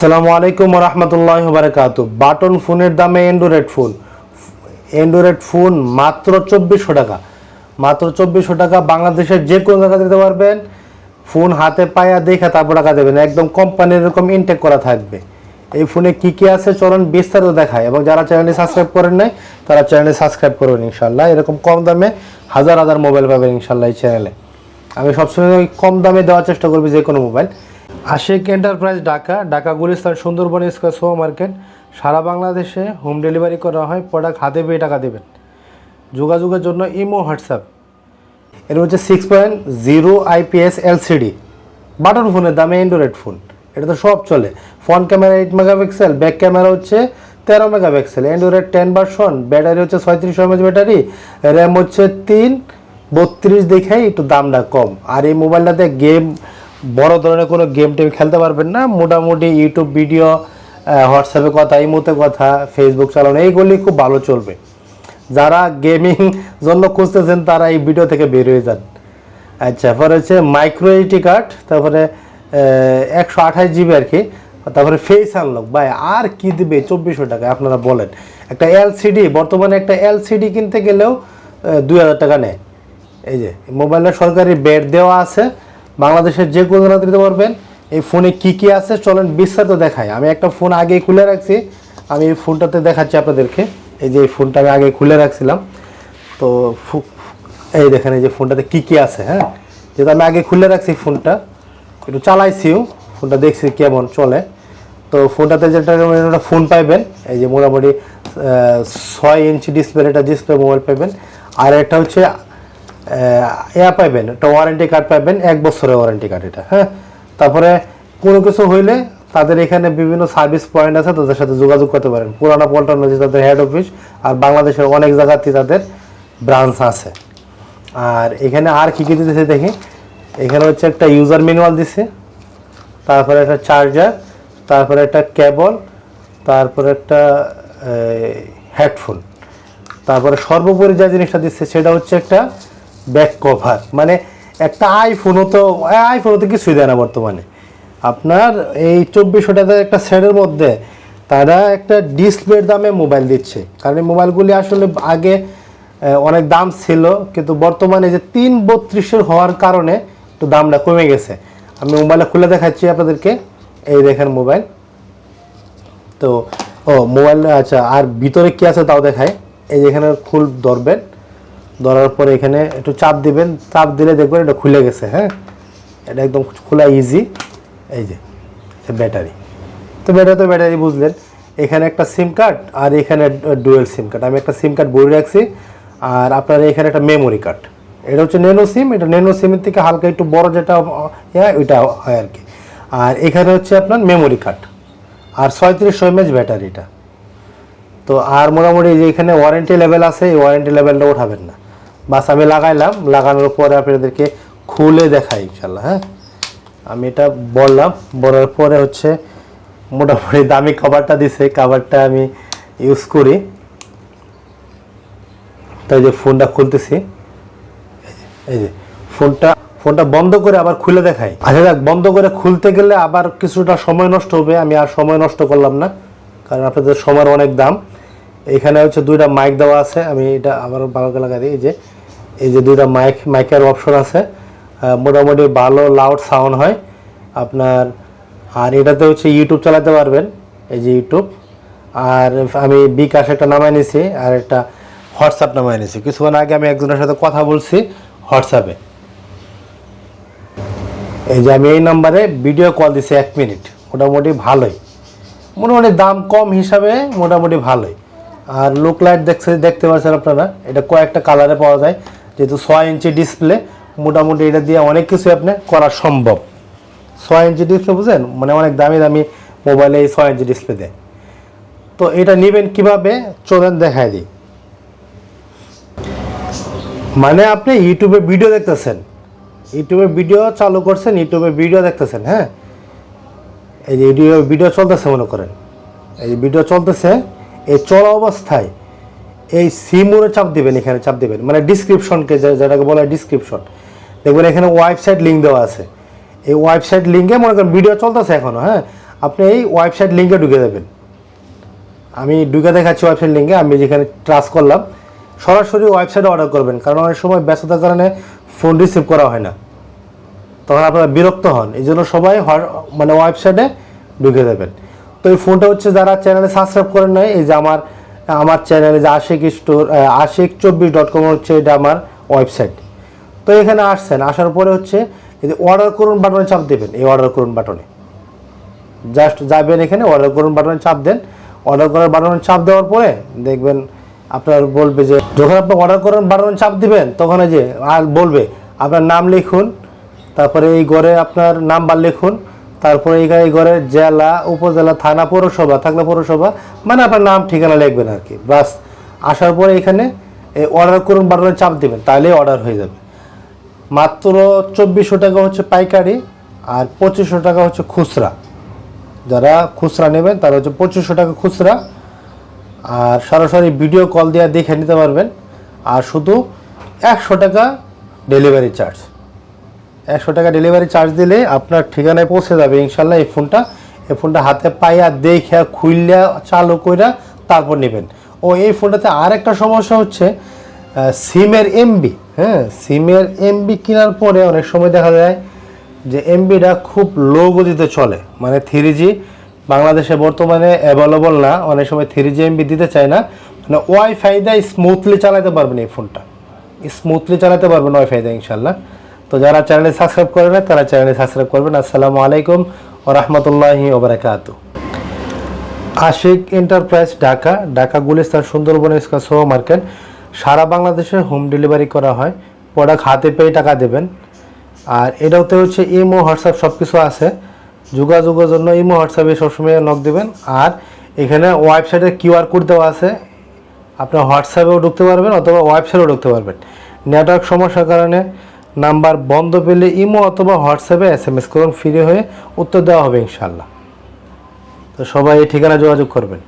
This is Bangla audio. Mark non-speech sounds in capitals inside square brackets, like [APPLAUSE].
আসসালামু আলাইকুম রহমতুল্লাহ বারকাত বাটন ফোনের দামে অ্যান্ড্রয়েড ফোন অ্যান্ড্রয়েড ফোন মাত্র চব্বিশশো টাকা। মাত্র চব্বিশশো টাকা বাংলাদেশের যে কোনো জায়গা দিতে পারবেন। ফোন হাতে পায়া দেখে তারপর টাকা দেবেন। একদম কোম্পানির এরকম ইনটেক করা থাকবে। এই ফোনে কি কি আছে চলুন বিস্তারিত দেখায় এবং যারা চ্যানেলটি সাবস্ক্রাইব করেন নাই, তারা চ্যানেলটি সাবস্ক্রাইব করবেন ইনশাল্লাহ এরকম কম দামে হাজার হাজার মোবাইল পাবেন ইনশাল্লাহ এই চ্যানেলে আমি সবসময় কম দামে দেওয়ার চেষ্টা করবি যে কোনো mobile Ashik enterprise Dhaka Dhaka Gulistan, Sundarban square super market সারা বাংলাদেশে হোম ডেলিভারি করা হয় প্রোডাক্ট হাতে পেয়ে টাকা দেবেন। যোগাযোগের জন্য ইমো, হোয়াটসঅ্যাপ। এর হচ্ছে six point zero IPS LCD button ফোনের দামে অ্যান্ড্রয়েড ফোন এটা তো সব চলে। Front camera eight megapixel back camera হচ্ছে তেরো megapixel Android ten version battery হচ্ছে ছয়ত্রিশ এমএচ ব্যাটারি র্যাম হচ্ছে তিন, বত্রিশ দেখেই একটু দামটা কম। আর এই মোবাইলটাতে গেম বড় ধরনের কোনো গেম টেম খেলতে পারবেন না। মোটামুটি ইউটিউব ভিডিও হোয়াটসঅ্যাপে কথা ইমোতে কথা ফেসবুক চালানো এইগুলি খুব ভালো চলবে। যারা গেমিং [LAUGHS] জন্য খুঁজতেছেন, তারা এই ভিডিও থেকে বের হয়ে যান। আচ্ছা পরে হচ্ছে মাইক্রো এইটি কার্ড তারপরে একশো আঠাশ জিবি আর কি, তারপরে ফেস আনলক ভাই, আর কি দিবে? চব্বিশশো টাকা, আপনারা বলেন। একটা এলসিডি বর্তমানে একটা এলসিডি কিনতে গেলেও দুই হাজার টাকা নেয়। এই যে মোবাইলের সরকারি বেড দেওয়া আছে। বাংলাদেশের যে কোনো জায়গাতে দিতে পারবেন। এই ফোনে কি কি আছে, চলেন বিস্তারিত দেখাই। আমি একটা ফোন আগে খুলে রাখছি। আমি এই ফোনটাতে দেখাচ্ছি আপনাদেরকে। এই যে এই ফোনটা আমি আগে খুলে রাখছিলাম। তো এই দেখেন, এই যে ফোনটাতে কি কি আছে হ্যাঁ? যেহেতু আমি আগে খুলে রাখছি ফোনটা, একটু চালাইছিও, ফোনটা দেখছি কেমন চলে। তো ফোনটাতে যেটা একটা ফোন পাইবেন, এই যে মোটামুটি ছয় ইঞ্চি ডিসপ্লে একটা ডিসপ্লে মোবাইল পাইবেন। আর একটা হচ্ছে ইয়া পাইবেন একটা ওয়ারেন্টি কার্ড পাইবেন, এক বছরের ওয়ারেন্টি কার্ড এটা হ্যাঁ? তারপরে কোনো কিছু হইলে তাদের এখানে বিভিন্ন সার্ভিস পয়েন্ট আছে, তাদের সাথে যোগাযোগ করতে পারেন। পুরানা পল্টন হচ্ছে তাদের হেড অফিস আর বাংলাদেশের অনেক জায়গাতেই তাদের ব্রাঞ্চ আছে। আর এখানে আর কী কী দিতেছে দেখি? এখানে হচ্ছে একটা ইউজার ম্যানুয়াল দিছে, তারপরে একটা চার্জার তারপরে একটা কেবল তারপরে একটা হেডফোন তারপরে সর্বোপরি যে জিনিসটা দিচ্ছে, সেটা হচ্ছে একটা ব্যাক কভার মানে একটা আইফোনও তো আইফোনও তো কিছুই দেয় না বর্তমানে। আপনার এই চব্বিশশো টাকার একটা সেটের মধ্যে তারা একটা ডিসপ্লের দামে মোবাইল দিচ্ছে। কারণ এই মোবাইলগুলি আসলে আগে অনেক দাম ছিল, কিন্তু বর্তমানে যে তিন বত্রিশের হওয়ার কারণে একটু দামটা কমে গেছে। আমি মোবাইলটা খুলে দেখাচ্ছি আপনাদেরকে। এই দেখেন মোবাইল তো, ও মোবাইল আচ্ছা আর ভিতরে কি আছে তাও দেখায় এই যেখানে খুল ধরবেন। ধরার পরে এখানে একটু চাপ দিবেন, চাপ দিলে দেখবেন এটা খুলে গেছে হ্যাঁ? এটা একদম খোলা ইজি এই যে ব্যাটারি। তো ব্যাটারি তো ব্যাটারি বুঝলেন। এখানে একটা সিম কার্ড আর এখানে ডুয়েল সিম কার্ড আমি একটা সিম কার্ড ভরে রাখছি, আর আপনার এখানে একটা মেমোরি কার্ড এটা হচ্ছে নেনো সিম এটা নেনো সিমের থেকে হালকা একটু বড় যেটা ওইটা হয় আর কি। আর এখানে হচ্ছে আপনার মেমোরি কার্ড আর ছয়ত্রিশশো এমএচ ব্যাটারিটা। তো আর মোটামুটি যে এখানে ওয়ারেন্টি লেভেল আছে, এই ওয়ারেন্টি লেভেলটা ওঠাবেন না। বাস, আমি লাগাইলাম, লাগানোর পরে আপনাদেরকে খুলে দেখাই ইনশাল্লাহ হ্যাঁ? আমি এটা বললাম, বলার পরে হচ্ছে মোটামুটি দামি কভারটা দিছে কভারটা আমি ইউজ করি। তাই যে ফোনটা খুলতেছি, এই যে ফোনটা ফোনটা বন্ধ করে আবার খুলে দেখাই। আচ্ছা দেখ বন্ধ করে খুলতে গেলে আবার কিছুটা সময় নষ্ট হবে, আমি আর সময় নষ্ট করলাম না, কারণ আপনাদের সময়ের অনেক দাম। এখানে হচ্ছে দুইটা মাইক দেওয়া আছে, আমি এটা আবার ভালো লাগাই দিই, এই যে এই যে দুইটা মাইক মাইকের অপশন আছে। মোটামুটি ভালো লাউড সাউন্ড হয়। আপনার, আর এটাতে হচ্ছে ইউটিউব চালাতে পারবেন। এই যে ইউটিউব আর আমি বিকাশ একটা নামাই নিছি, আর একটা হোয়াটসঅ্যাপ নামাই নিছি। কিছুক্ষণ আগে আমি একজনের সাথে কথা বলছি হোয়াটসঅ্যাপে এই যে আমি এই নাম্বারে ভিডিও কল দিছি এক মিনিট। মোটামুটি ভালোই। মোটামুটি দাম কম হিসাবে মোটামুটি ভালোই। আর লুক লাইট দেখছে, দেখতে পাচ্ছেন আপনারা? এটা কয়েকটা কালারে পাওয়া যায়। যেহেতু ছয় ইঞ্চি ডিসপ্লে মোটামুটি এটা দিয়ে অনেক কিছু আপনি করা সম্ভব। ছয় ইঞ্চি ডিসপ্লে বুঝেন মানে অনেক দামি দামি মোবাইলে এই ছয় ইঞ্চি ডিসপ্লে দেয়। তো এটা নেবেন কীভাবে? চলেন দেখায় দিই। মানে আপনি ইউটিউবে ভিডিও দেখতেছেন। ইউটিউবে ভিডিও চালু করছেন, ইউটিউবে ভিডিও দেখতেছেন হ্যাঁ? এই যে ভিডিও ভিডিও চলতেছে মনে করেন। এই ভিডিও চলতেছে, এই চলা অবস্থায় এই সিমুরে চাপ দিবেন এখানে, চাপ দিবেন। মানে ডিসক্রিপশনকে যেটাকে বলা হয় ডিসক্রিপশন দেখবেন এখানে ওয়েবসাইট লিঙ্ক দেওয়া আছে। এই ওয়েবসাইট লিঙ্কে মনে করেন ভিডিও চলতেছে এখনও হ্যাঁ? আপনি এই ওয়েবসাইট লিঙ্কে ঢুকে দেবেন আমি ঢুকে দেখাচ্ছি ওয়েবসাইট লিঙ্কে আমি যেখানে ট্রাস করলাম। সরাসরি ওয়েবসাইটে অর্ডার করবেন, কারণ অনেক সময় ব্যস্ততার কারণে ফোন রিসিভ করা হয় না। তখন আপনারা বিরক্ত হন, এই জন্য সবাই মানে ওয়েবসাইটে ঢুকে দেবেন তো এই ফোনটা হচ্ছে যারা চ্যানেলে সাবস্ক্রাইব করেন নাই, এই যে আমার আমার চ্যানেলে যে আশিক স্টোর আশিক চব্বিশ ডট কম হচ্ছে এটা আমার ওয়েবসাইট তো এখানে আসছেন, আসার পরে হচ্ছে এই অর্ডার করুন বাটনে চাপ দেবেন, এই অর্ডার করুন বাটনে জাস্ট যাবেন এখানে অর্ডার করুন বাটনে চাপ দেন। অর্ডার করার বাটনে চাপ দেওয়ার পরে দেখবেন আপনার বলবে যে, যখন আপনি অর্ডার করেন বাটনে চাপ দিবেন, তখন যে আর বলবে, আপনার নাম লিখুন, তারপরে এই ঘরে আপনার নাম্বার লিখুন তারপরে এই এই ঘরে জেলা, উপজেলা, থানা, পৌরসভা থাকলে পৌরসভা মানে আপনার নাম, ঠিকানা লিখবেন আর কি। বাস, আসার পরে এখানে অর্ডার করুন বাটনে চাপ দেবেন তাহলেই অর্ডার হয়ে যাবে। মাত্র চব্বিশশো টাকা হচ্ছে পাইকারি আর পঁচিশশো টাকা হচ্ছে খুচরা। যারা খুচরা নেবেন, তারা হচ্ছে পঁচিশশো টাকা খুচরা। আর সরাসরি ভিডিও কল দিয়ে দেখে নিতে পারবেন। আর শুধু একশো টাকা ডেলিভারি চার্জ একশো টাকা ডেলিভারি চার্জ দিলে আপনার ঠিকানায় পৌঁছে যাবে, ইনশাল্লাহ এই ফোনটা। এই ফোনটা হাতে পাইয়া দেখে খুললা চালু কইরা তারপর নেবেন। ও, এই ফোনটাতে আর একটা সমস্যা হচ্ছে সিমের এমবি হ্যাঁ সিমের এমবি কেনার পরে অনেক সময় দেখা যায় যে এমবিটা খুব লো গতিতে চলে। মানে থ্রি জি বাংলাদেশে বর্তমানে অ্যাভেলেবল না, অনেক সময় থ্রি জি এমবি দিতে চায় না। মানে ওয়াইফাই দিয়ে স্মুথলি চালাতে পারবেন এই ফোনটা। স্মুথলি চালাতে পারবেন ওয়াইফাই দিয়ে ইনশাল্লাহ। তো যারা চ্যানেলে সাবস্ক্রাইব করে না তারা চ্যানেলে সাবস্ক্রাইব করবেন। আসসালামু আলাইকুম ও রহমতুল্লাহি ওবরাকাতু আশিক এন্টারপ্রাইজ ঢাকা ঢাকা গুলিস্তান সুন্দরবন ইস্কা সহ মার্কেট। সারা বাংলাদেশে হোম ডেলিভারি করা হয়। প্রোডাক্ট হাতে পেয়ে টাকা দেবেন। আর এটাতে হচ্ছে ইমো, হোয়াটসঅ্যাপ সব কিছু আছে। যোগাযোগের জন্য ইমো, হোয়াটসঅ্যাপে সবসময় নক দেবেন। আর এখানে ওয়েবসাইটে কিউআর কোড দেওয়া আছে। আপনি হোয়াটসঅ্যাপেও ঢুকতে পারবেন অথবা ওয়েবসাইটেও ঢুকতে পারবেন। নেটওয়ার্ক সমস্যার কারণে নাম্বার বন্ধ পেলে ইমো অথবা হোয়াটসঅ্যাপে এস এম এস করুন, ফ্রি হয়ে উত্তর দেওয়া হবে ইনশাল্লাহ তো সবাই এই ঠিকানা যোগাযোগ করবেন।